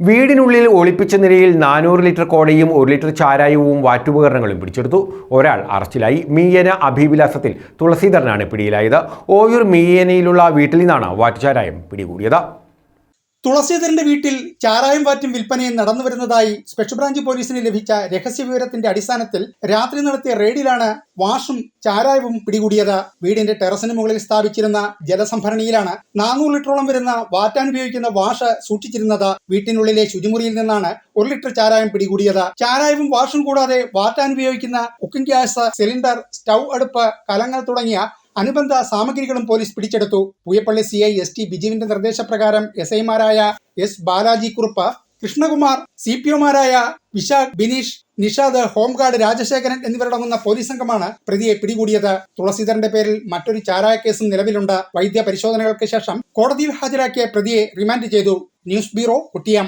വീടിനുള്ളിൽ ഒളിപ്പിച്ച നിലയിൽ നാനൂറ് ലിറ്റർ കോടയും ഒരു ലിറ്റർ ചാരായവും വാറ്റുപകരണങ്ങളും പിടിച്ചെടുത്തു. ഒരാൾ അറസ്റ്റിലായി. മീയന അഭിവിലാസത്തിൽ തുളസീധരനാണ് പിടിയിലായത്. ഓയൂർ മീയനയിലുള്ള വീട്ടിൽ നിന്നാണ് വാറ്റുചാരായം പിടികൂടിയത്. തുളസീധരന്റെ വീട്ടിൽ ചാരായം വാറ്റും വിൽപ്പനയും നടന്നു വരുന്നതായി സ്പെഷ്യൽ ബ്രാഞ്ച് പോലീസിന് ലഭിച്ച രഹസ്യ വിവരത്തിന്റെ അടിസ്ഥാനത്തിൽ രാത്രി നടത്തിയ റെയ്ഡിലാണ് വാഷും ചാരായവും പിടികൂടിയത്. വീടിന്റെ ടെറസിന് മുകളിൽ സ്ഥാപിച്ചിരുന്ന ജലസംഭരണിയിലാണ് നാനൂറ് ലിറ്ററോളം വരുന്ന വാറ്റാൻ ഉപയോഗിക്കുന്ന വാഷ് സൂക്ഷിച്ചിരുന്നത്. വീട്ടിനുള്ളിലെ ശുചിമുറിയിൽ നിന്നാണ് ഒരു ലിറ്റർ ചാരായം പിടികൂടിയത്. ചാരായവും വാഷും കൂടാതെ വാറ്റാൻ ഉപയോഗിക്കുന്ന കുക്കിംഗ് ഗ്യാസ് സിലിണ്ടർ സ്റ്റൗ അടുപ്പ് കലങ്ങൾ തുടങ്ങിയ അനുബന്ധ സാമഗ്രികളും പോലീസ് പിടിച്ചെടുത്തു. Pooyappally C I S T ബിജുവിന്റെ നിർദ്ദേശപ്രകാരം എസ് ഐമാരായ S Balaji Kurup Krishnakumar C P ഒമാരായ Vishakh Bineesh Nishad home guard Rajasekharan എന്നിവരടങ്ങുന്ന പോലീസ് സംഘമാണ് പ്രതിയെ പിടികൂടിയത്. തുളസീധരന്റെ പേരിൽ മറ്റൊരു ചാരായ കേസും നിലവിലുണ്ട്. വൈദ്യ പരിശോധനകൾക്ക് ശേഷം കോടതിയിൽ ഹാജരാക്കിയ പ്രതിയെ റിമാൻഡ് ചെയ്തു. News bureau Kuttiyam.